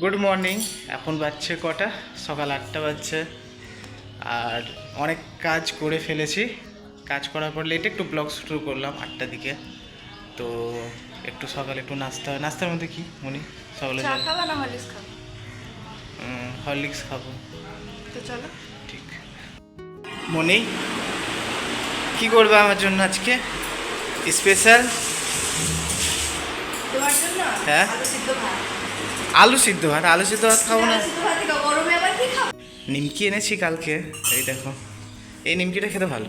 Good morning এখন বাজছে কটা? সকাল আটটা বাজছে। আর অনেক কাজ করে ফেলেছি। কাজ করার পর লেটে একটু ব্লগ শুরু করলাম আটটার দিকে। তো একটু সকালে একটু নাস্তা। নাস্তার মধ্যে কি মনি? সকালে হরলিক্স খাব? তো চলো। ঠিক। মনি কি করবে আমার জন্য আজকে? স্পেশাল হ্যাঁ? আলু সিদ্ধ ভাত আলু সিদ্ধ ভাত আলু সিদ্ধ ভাত খাব? না নিমকি এনেছি কালকে এই দেখো। এই নিমকিটা খেতে ভালো।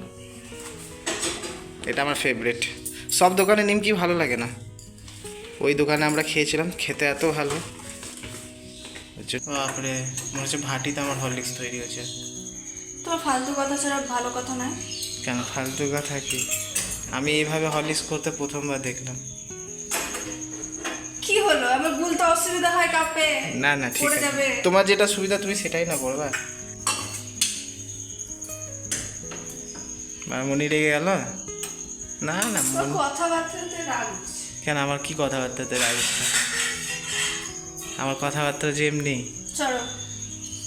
এটা আমার ফেভারিট সব দোকানে নিমকি ভালো লাগে না। ওই দোকানে আমরা খেয়েছিলাম খেতে এত ভালো। হচ্ছে বাপরে মনে হচ্ছে ভাটিতে আমার হরলিক্স তৈরি হয়েছে। তোমার ফালতু কথা ছাড়া ভালো কথা নয়। কেন ফালতু কথা কি? আমি এইভাবে হরলিক্স করতে প্রথমবার দেখলাম। হলো? আমার গুলতে অসুবিধা হয় কাপে। না না ঠিক আছে। তোমার যেটা সুবিধা তুমি সেটাই না করবা আর মনি রেগে গেল? না না কথাবার্তাতে রাগ। কেন আমার কি কথাবার্তাতে রাগ উঠছে? আমার কথাবার্তা যে এমনি। চলো।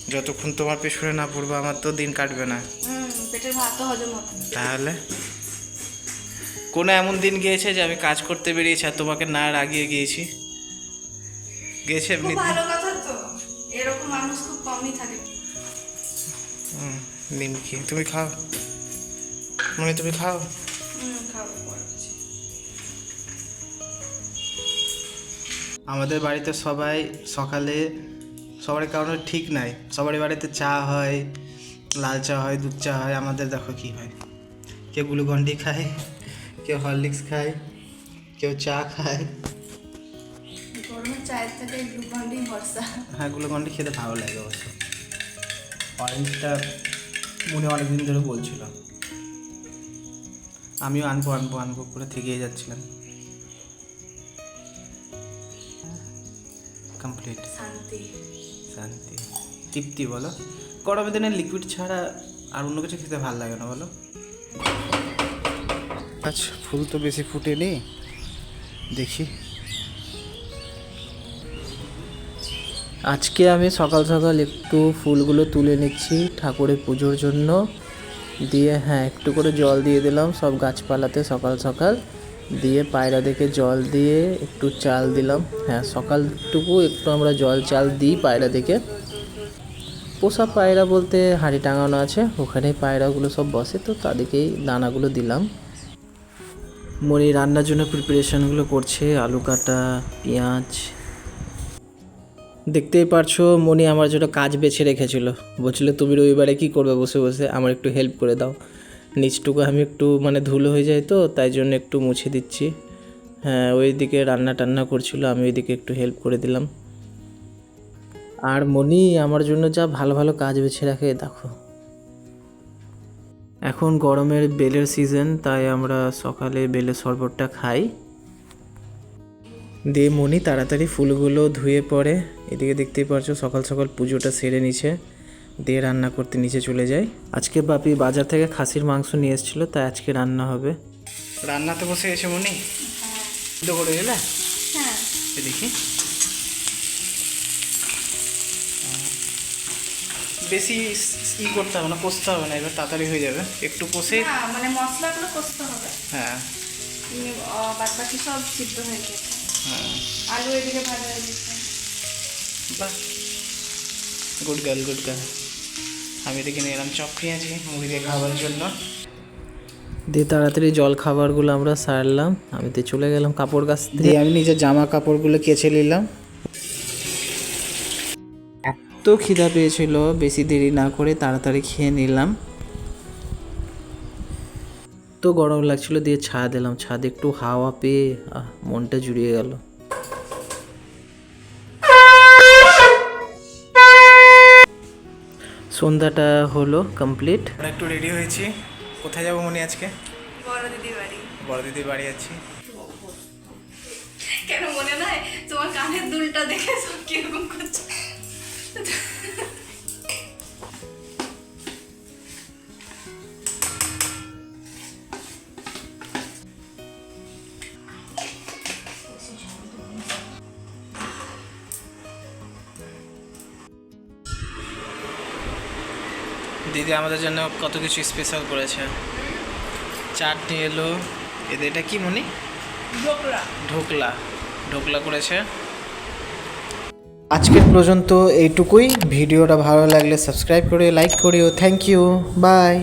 যতক্ষণ তোমার পেছনে না পড়ব আমার তো দিন কাটবে না। পেটের ভাত তো হজম হবে। তাহলে? কোনো এমন দিন গিয়েছে যে আমি কাজ করতে বেরিয়েছি আর তোমাকে না রাগিয়ে গিয়েছি? খুব এমনি ভালো কথা তো। এরকম মানুষ খুব কমই থাকে। হুম, নিমকি তুমি খাও। মনে তুমি খাও? আমাদের বাড়িতে সবাই সকালে সবার কারণে ঠিক নাই। সবারই বাড়িতে চা হয় লাল চা হয় দুধ চা হয়। আমাদের দেখো কি হয়। কেউ গ্লুকন্ডি খায় কেউ হরলিক্স খায় কেউ চা খায়। চায়ের থেকে গ্লুকন্ডি ভরসা হ্যাঁ গ্লুকন্ডি খেতে ভালো লাগে অবশ্য। অরেঞ্জটা মনে অনেকদিন ধরে বলছিল। আমিও আনব আনব আনব করে থেকেই যাচ্ছিলাম। কমপ্লিট শান্তি। শান্তি। তৃপ্তি বলো। গরমের দিনে লিকুইড ছাড়া আর অন্য কিছু খেতে ভালো লাগে না বলো। আচ্ছা ফুল তো বেশি ফুটেনি। দেখি। আজকে আমি সকাল সকাল একটু ফুলগুলো তুলে নিচ্ছি ঠাকুরের পুজোর জন্য। দিয়ে হ্যাঁ একটু করে জল দিয়ে দিলাম সব গাছপালাতে সকাল সকাল। দিয়ে পায়রা দেখে জল দিয়ে একটু চাল দিলাম। হ্যাঁ সকালটুকু একটু আমরা জল চাল দিই পায়রা দেখে। পোষা পায়রা বলতে হাঁড়ি টাঙানো আছে, ওখানে পায়রাগুলো সব বসে, তো তাদেরকেই দানাগুলো দিলাম। মনি রান্নার জন্য প্রিপারেশনগুলো করছে, আলু কাটা, পেঁয়াজ দেখতেই পারছ, মনি আমার জন্য কাজ বেছে রেখেছিল। বলছিল, তুমি রবিবারে কি করবে? বসে বসে, আমার একটু হেল্প করে দাও। নিচটুকু আমি একটু মানে ধুলো হয়ে যায় তো, তাই জন্য একটু মুছে দিচ্ছি। হ্যাঁ ওইদিকে রান্না টান্না করছিল, আমি ওইদিকে একটু হেল্প করে দিলাম। আর মনি আমার জন্য যা ভালো ভালো কাজ বেছে রাখে, দেখো। এখন গরমের বেলের সিজন তাই আমরা সকালে বেলের শরবতটা খাই। দিয়ে মনি তাড়াতাড়ি ফুলগুলো ধুয়ে পড়ে। এদিকে দেখতেই পারছ সকাল সকাল পুজোটা সেরে নিছে। দিয়ে রান্না করতে নিচে চলে যাই আজকে বাপি বাজার থেকে খাসির মাংস নিয়ে এসেছিল তাই আজকে রান্না হবে। রান্নাতে বসে গেছে মনি? সিদ্ধ করে দিলে? হ্যাঁ। দেখি। বেশি ই করতে হবে না কষতে হবে না এবার তাড়াতাড়ি হয়ে যাবে। একটু কষে। মানে মশলাগুলো কষতে হবে। হ্যাঁ। বাদ বাকি সব সিদ্ধ হয়ে গেছে। হ্যাঁ আলু এদিকে ভাজা হয়ে গেছে। বাহ। Good girl good girl. আমি এদিকে নিয়ে এলাম চপ পেঁয়াজি মুড়ি দিয়ে খাবার জন্য। দিয়ে তাড়াতাড়ি জল খাবারগুলো আমরা সারলাম। আমি তো চলে গেলাম কাপড় কাচতে দিয়ে আমি নিজের জামা কাপড়গুলো কেচে নিলাম। এত খিদা পেয়েছিল বেশি দেরি না করে তাড়াতাড়ি খেয়ে নিলাম। তো গরম লাগছিল দিয়ে ছাদ এলাম ছাদে একটু হাওয়া পেয়ে আহ, মনটা জুড়িয়ে গেল। সন্ধ্যাটা হলো কমপ্লিট একটু রেডি হয়েছি। কোথায় যাব মনে আজকে? বড় দিদি বাড়ি। বড় দিদির বাড়ি যাচ্ছি কেন মনে নাই? তোমার কানের দুলটা দেখে দিদি আমাদের জন্য কত কিছু স্পেশাল করেছে। চাটনি এলো। এদের এটা কি মনে? ঢোকলা। ঢোকলা। ঢোকলা করেছে। আজকের পর্যন্ত এইটুকুই। ভিডিওটা ভালো লাগলে সাবস্ক্রাইব করে লাইক করিও। Thank you by